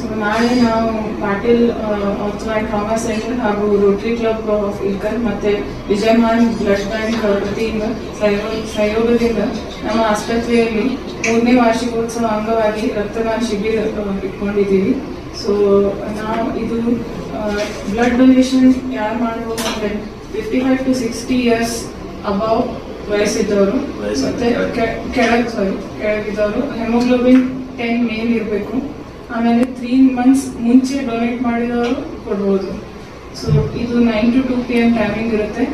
So ನಾಳೆ ನಾವು Patil ortho and trauma centre ಹಾಗೂ ರೋಟರಿ ಕ್ಲಬ್ ಆಫ್ ಇಲ್ಕರ್ ಮತ್ತೆ ವಿಜಯಮಾನ್ ಬ್ಲಡ್ ಬ್ಯಾಂಕ್ ವತಿಯಿಂದ ಸಹಯೋಗ- ಸಹಯೋಗದಿಂದ ನಮ್ಮ ಆಸ್ಪತ್ರೆಯಲ್ಲಿ ಮೂರನೇ ವಾರ್ಷಿಕೋತ್ಸವ ಅಂಗವಾಗಿ ರಕ್ತದಾನ ಶಿಬಿರ ಇಟ್ಕೊಂಡಿದ್ದೀವಿ. ಸೊ ನಾವು ಇದು ಬ್ಲಡ್ ಡೊನೇಷನ್ ಯಾರು ಮಾಡ್ಬೋದು ಅಂದರೆ fifty five to sixty years above ವಯಸ್ಸಿದ್ದವರು ವಯಸ್ಸಿದ್ದ ಮತ್ತೆ ಕೆಳಗೆ ಸಾರಿ ಕೆಳಗಿದ್ದವರು. ಹೆಮೋಗ್ಲೋಬಿನ್ ಟೆನ್ ಮೇಲ್ ಇರಬೇಕು ಆಮೇಲೆ ತ್ರೀ ಮಂತ್ಸ್ ಮುಂಚೆ ಡೊನೇಟ್ ಮಾಡಿದವರು ಕೊಡ್ಬೋದು. ಸೊ ಇದು nine to two p m timing ಇರುತ್ತೆ.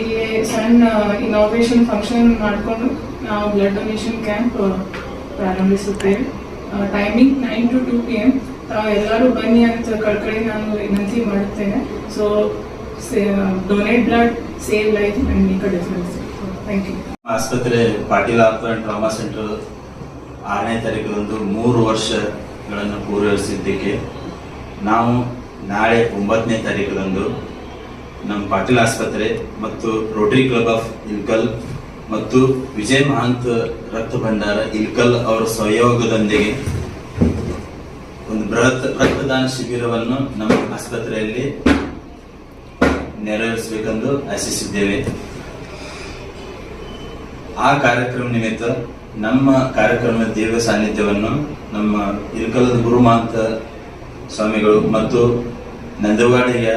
ಇಲ್ಲಿ ಸಣ್ಣ ಇನಾಗ್ರೇಷನ್ ಫಂಕ್ಷನ್ ಮಾಡಿಕೊಂಡು ನಾವು ಬ್ಲಡ್ ಡೊನೇಷನ್ ಕ್ಯಾಂಪ್ ಪ್ರಾರಂಭಿಸುತ್ತೇವೆ. Timing nine to two p m ತಾವು ಎಲ್ಲರೂ ಬನ್ನಿ ಅಂತ ಕಳ್ಕಳಿ ನಾನು ವಿನಂತಿ ಮಾಡುತ್ತೇನೆ. So donate blood save life and make a difference thank you ಆಸ್ಪತ್ರೆ, Patil ortho and trauma centre ಆರನೇ ತಾರೀಕದಂದು ಮೂರು ವರ್ಷಗಳನ್ನು ಪೂರೈಸಿದ್ದಕ್ಕೆ ನಾವು ನಾಳೆ ಒಂಬತ್ತನೇ ತಾರೀಕದಂದು ನಮ್ಮ ಪಾಟೀಲ್ ಆಸ್ಪತ್ರೆ ಮತ್ತು ರೋಟರಿ ಕ್ಲಬ್ ಆಫ್ ಇಲ್ಕಲ್ ಮತ್ತು ವಿಜಯ್ ಮಹಾಂತ್ ರಕ್ತ ಭಂಡಾರ ಇಲ್ಕಲ್ ಅವರ ಸಹಯೋಗದೊಂದಿಗೆ ಒಂದು ಬೃಹತ್ ರಕ್ತದಾನ ಶಿಬಿರವನ್ನು ನಮ್ಮ ಆಸ್ಪತ್ರೆಯಲ್ಲಿ ನೆರವೇರಿಸಬೇಕೆಂದು ಆಶಿಸಿದ್ದೇವೆ. ಆ ಕಾರ್ಯಕ್ರಮ ನಿಮಿತ್ತ ನಮ್ಮ ಕಾರ್ಯಕ್ರಮದ ದೇವ ಸಾನ್ನಿಧ್ಯವನ್ನು ನಮ್ಮ ಇಲ್ಕಲದ ಗುರುಮಾಂತ ಸ್ವಾಮಿಗಳು ಮತ್ತು ನಂದವಾಡಿಯ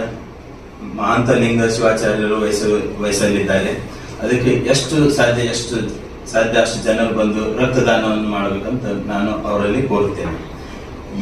ಮಹಾಂತ ಲಿಂಗ ಶಿವಾಚಾರ್ಯರು ವಹಿಸ ವಹಿಸಲಿದ್ದಾರೆ ಅದಕ್ಕೆ ಎಷ್ಟು ಸಾಧ್ಯ ಎಷ್ಟು ಸಾಧ್ಯ ಅಷ್ಟು ಜನರು ಬಂದು ರಕ್ತದಾನವನ್ನು ಮಾಡಬೇಕಂತ ನಾನು ಅವರಲ್ಲಿ ಕೋರುತ್ತೇನೆ.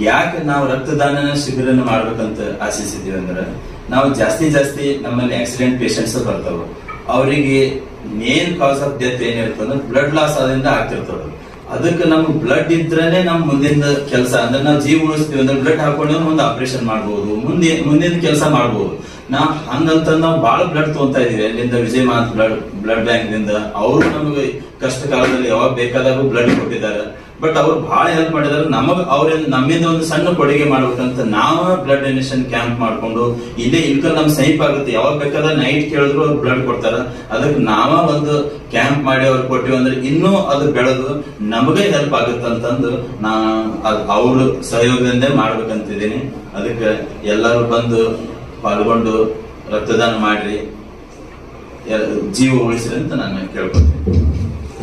ಯಾಕೆ ನಾವು ರಕ್ತದಾನ ಶಿಬಿರನ ಮಾಡ್ಬೇಕಂತ ಆಶಿಸಿದ್ದೀವಿ ಅಂದ್ರೆ, ನಾವು ಜಾಸ್ತಿ ಜಾಸ್ತಿ ನಮ್ಮಲ್ಲಿ ಆಕ್ಸಿಡೆಂಟ್ ಪೇಷಂಟ್ಸ್ ಬರ್ತಾವ. ಅವರಿಗೆ ಮೇನ್ ಕಾಸ್ ಆಫ್ ಡೆತ್ ಏನಿರ್ತದೆ ಬ್ಲಡ್ ಲಾಸ್ ಆದ್ರಿಂದ ಆಗ್ತಿರ್ತದೆ ಅದಕ್ಕೆ ನಮ್ಗೆ ಬ್ಲಡ್ ಇದ್ರೇನೆ ನಮ್ ಮುಂದಿನ ಕೆಲಸ. ಅಂದ್ರೆ ನಾವು ಜೀವ ಉಳಿಸ್ತೀವಿ ಅಂದ್ರೆ ಬ್ಲಡ್ ಹಾಕೊಂಡು ಮುಂದೆ ಆಪರೇಷನ್ ಮಾಡ್ಬೋದು. ಮುಂದೆ, ಮುಂದಿನ ಕೆಲಸ ಮಾಡ್ಬೋದು. ನಾ ಹಂಗಂತ ನಾವು ಬಹಳ ಬ್ಲಡ್ ತಗೊಂತ ಇದೀವಿ. ಅಲ್ಲಿಂದ ವಿಜಯ್ ಮಾತ್ ಬ್ಲಡ್ ಬ್ಲಡ್ ಬ್ಯಾಂಕ್ನಿಂದ ಅವರು ನಮಗೆ ಕಷ್ಟ ಕಾಲದಲ್ಲಿ ಯಾವಾಗ ಬೇಕಾದಾಗೂ ಬ್ಲಡ್ ಕೊಟ್ಟಿದ್ದಾರೆ. ಬಟ್ ಅವ್ರು ಬಹಳ ಹೆಲ್ಪ್ ಮಾಡಿದಾರೆ. ನಮಗ್ ಅವ್ರಿಂದ ನಮ್ಮಿಂದ ಒಂದು ಸಣ್ಣ ಕೊಡುಗೆ ಮಾಡ್ಬೇಕಂತ ನಾವ ಬ್ಲಡ್ ಡೊನೇಷನ್ ಕ್ಯಾಂಪ್ ಮಾಡ್ಕೊಂಡು ಇಲ್ಲೇ ಇಲ್ಕಲ್ ನಮ್ ಸಮೀಪ ಆಗುತ್ತೆ. ಯಾವಾಗ ಬೇಕಾದ್ರೆ ನೈಟ್ ಕೇಳಿದ್ರು ಅವ್ರು ಬ್ಲಡ್ ಕೊಡ್ತಾರ. ಅದಕ್ಕೆ ನಾವ ಒಂದು ಕ್ಯಾಂಪ್ ಮಾಡಿ ಅವ್ರು ಕೊಟ್ಟಿವಿ ಅಂದ್ರೆ ಇನ್ನೂ ಅದು ಬೆಳೆದು ನಮಗೆ ಹೆಲ್ಪ್ ಆಗುತ್ತಂತಂದು ನಾ ಅವ್ರ ಸಹಯೋಗದಿಂದ ಮಾಡ್ಬೇಕಂತಿದ್ದೀನಿ. ಅದಕ್ಕೆ ಎಲ್ಲರೂ ಬಂದು ಪಾಲ್ಗೊಂಡು ರಕ್ತದಾನ ಮಾಡ್ರಿ. ಜೀವ ಉಳಿಸ್ರಿ ಅಂತ ನಾನು ಕೇಳ್ಕೊತೀನಿ.